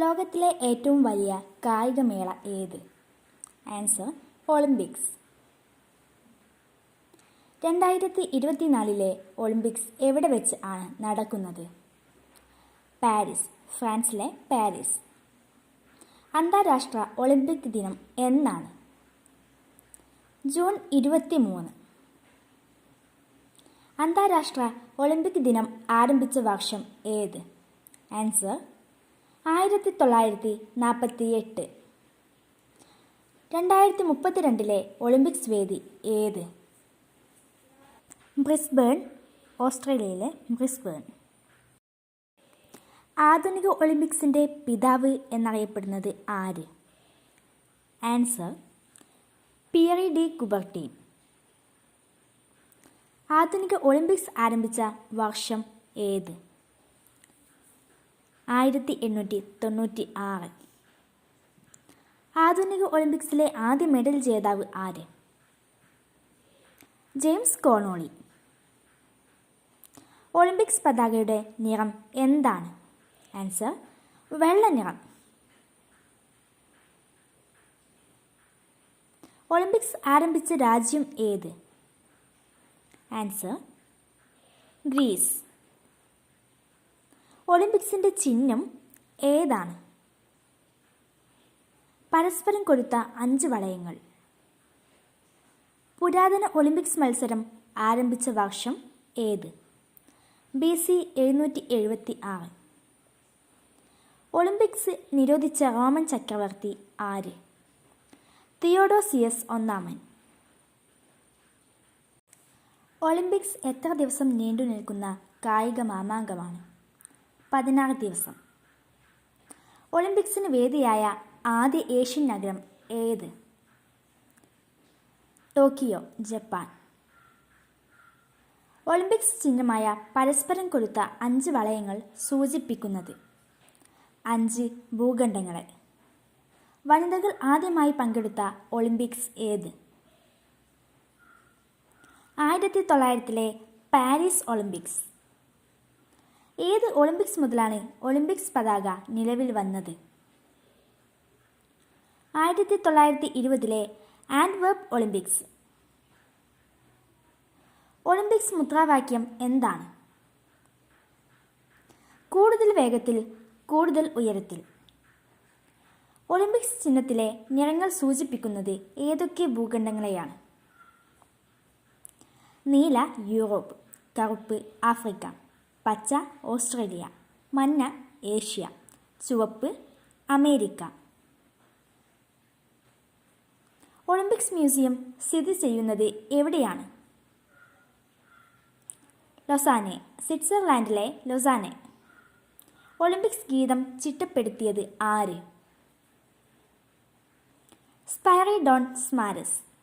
ലോകത്തിലെ ഏറ്റവും വലിയ കായികമേള ഏത്? ആൻസർ ഒളിമ്പിക്സ് രണ്ടായിരത്തി ഇരുപത്തിനാലിലെ ഒളിമ്പിക്സ് എവിടെ വെച്ച് ആണ് നടക്കുന്നത്? പാരീസ് ഫ്രാൻസിലെ പാരീസ് അന്താരാഷ്ട്ര ഒളിമ്പിക് ദിനം എന്നാണ്? ജൂൺ ഇരുപത്തി മൂന്ന് അന്താരാഷ്ട്ര ഒളിമ്പിക് ദിനം ആരംഭിച്ച വർഷം ഏത്? ആൻസർ ആയിരത്തി തൊള്ളായിരത്തി നാൽപ്പത്തി എട്ട് രണ്ടായിരത്തി മുപ്പത്തിരണ്ടിലെ ഒളിമ്പിക്സ് വേദി ഏത്? ബ്രിസ്ബേൺ ഓസ്ട്രേലിയയിലെ ബ്രിസ്ബേൺ. ആധുനിക ഒളിമ്പിക്സിന്റെ പിതാവ് എന്നറിയപ്പെടുന്നത് ആര്? ആൻസർ പിയറി ഡി കുബർട്ടീൻ ആധുനിക ഒളിമ്പിക്സ് ആരംഭിച്ച വർഷം ഏത്? ആയിരത്തി എണ്ണൂറ്റി തൊണ്ണൂറ്റി ആറ് ആധുനിക ഒളിമ്പിക്സിലെ ആദ്യ മെഡൽ ജേതാവ് ആര്? ജെയിംസ് കോണോളി. ഒളിമ്പിക്സ് പതാകയുടെ നിറം എന്താണ്? ആൻസർ വെള്ള നിറം. ഒളിമ്പിക്സ് ആരംഭിച്ച രാജ്യം ഏത്? Answer Greece. ഒളിമ്പിക്സിന്റെ ചിഹ്നം ഏതാണ്? പരസ്പരം കൊടുത്ത അഞ്ച് വളയങ്ങൾ. പുരാതന ഒളിമ്പിക്സ് മത്സരം ആരംഭിച്ച വർഷം ഏത്? ബി സി എഴുന്നൂറ്റി എഴുപത്തി ആറ് ഒളിമ്പിക്സ് നിരോധിച്ച റോമൻ ചക്രവർത്തി ആര്? തിയോഡോസിയസ് ഒന്നാമൻ. ഒളിമ്പിക്സ് എത്ര ദിവസം നീണ്ടു നിൽക്കുന്ന കായിക മാമാങ്കമാണ്? പതിനാറ് ദിവസം. ഒളിമ്പിക്സിന് വേദിയായ ആദ്യ ഏഷ്യൻ നഗരം ഏത്? Tokyo Japan. ഒളിമ്പിക്സ് ചിഹ്നമായ പരസ്പരം കൊടുത്ത അഞ്ച് വളയങ്ങൾ സൂചിപ്പിക്കുന്നത് അഞ്ച് ഭൂഖണ്ഡങ്ങളെ. വനിതകൾ ആദ്യമായി പങ്കെടുത്ത ഒളിമ്പിക്സ് ഏത്? ആയിരത്തി തൊള്ളായിരത്തിലെ പാരീസ് ഒളിമ്പിക്സ്. ഏത് ഒളിമ്പിക്സ് മുതലാണ് ഒളിമ്പിക്സ് പതാക നിലവിൽ വന്നത്? ആയിരത്തി തൊള്ളായിരത്തി ഇരുപതിലെ ആൻഡ്വർപ്പ് ഒളിമ്പിക്സ്. ഒളിമ്പിക്സ് മുദ്രാവാക്യം എന്താണ്? കൂടുതൽ വേഗത്തിൽ കൂടുതൽ ഉയരത്തിൽ. ഒളിമ്പിക്സ് ചിഹ്നത്തിലെ നിറങ്ങൾ സൂചിപ്പിക്കുന്നത് ഏതൊക്കെ ഭൂഖണ്ഡങ്ങളെയാണ്? നീല യൂറോപ്പ്. കറുപ്പ് ആഫ്രിക്ക. പച്ച ഓസ്ട്രേലിയ മഞ്ഞ ഏഷ്യ ചുവപ്പ് അമേരിക്ക. ഒളിമ്പിക്സ് മ്യൂസിയം സ്ഥിതി ചെയ്യുന്നത് എവിടെയാണ്? ലൊസാനെ സ്വിറ്റ്സർലാൻഡിലെ ലൊസാനെ. ഒളിമ്പിക്സ് ഗീതം ചിട്ടപ്പെടുത്തിയത് ആര്? സ്പൈറിഡോൺ സ്മാരസ്.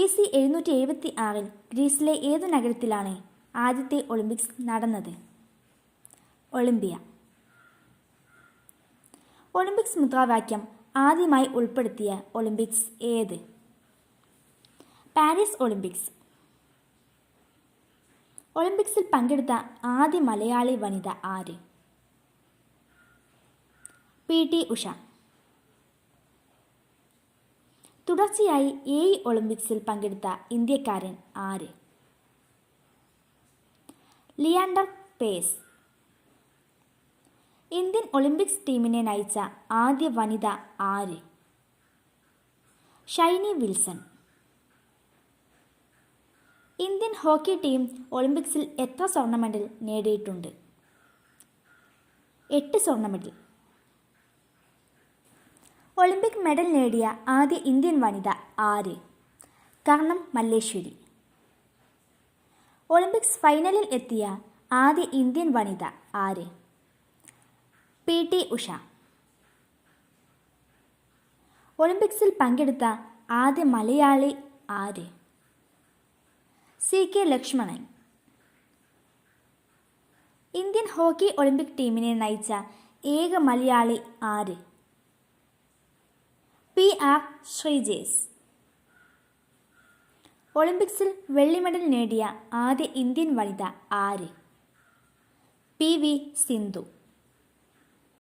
ബി സി എഴുന്നൂറ്റി എഴുപത്തി ആറിൽ ഗ്രീസിലെ ഏതു നഗരത്തിലാണ് ആദ്യത്തെ ഒളിമ്പിക്സ് നടന്നത്? ഒളിമ്പിയ. ഒളിമ്പിക്സ് മുദ്രാവാക്യം ആദ്യമായി ഉൾപ്പെടുത്തിയ ഒളിമ്പിക്സ് ഏത്? Paris Olympics. ഒളിമ്പിക്സിൽ പങ്കെടുത്ത ആദ്യ മലയാളി വനിത ആര്? P T Usha. തുടർച്ചയായി ഏഴ് ഒളിമ്പിക്സിൽ പങ്കെടുത്ത ഇന്ത്യക്കാരൻ ആര്? ലിയാണ്ടർ പേസ്. ഇന്ത്യൻ ഒളിമ്പിക്സ് ടീമിനെ നയിച്ച ആദ്യ വനിത ആര്? Shiny Wilson. Indian hockey team ഒളിമ്പിക്സിൽ എത്ര സ്വർണ മെഡൽ നേടിയിട്ടുണ്ട്? എട്ട് സ്വർണ മെഡൽ ഒളിമ്പിക് മെഡൽ നേടിയ ആദ്യ ഇന്ത്യൻ വനിത ആര്? കർണം മല്ലേശ്വരി. ഒളിമ്പിക്സ് ഫൈനലിൽ എത്തിയ ആദ്യ ഇന്ത്യൻ വനിത ആര്? P T Usha. ഒളിമ്പിക്സിൽ പങ്കെടുത്ത ആദ്യ മലയാളി ആര്? C K Lakshmanan. Indian hockey Olympic ടീമിനെ നയിച്ച ഏക മലയാളി ആര്? P R Sreejesh. ഒളിമ്പിക്സിൽ വെള്ളി മെഡൽ നേടിയ ആദ്യ ഇന്ത്യൻ വനിത ആര്? P V Sindhu.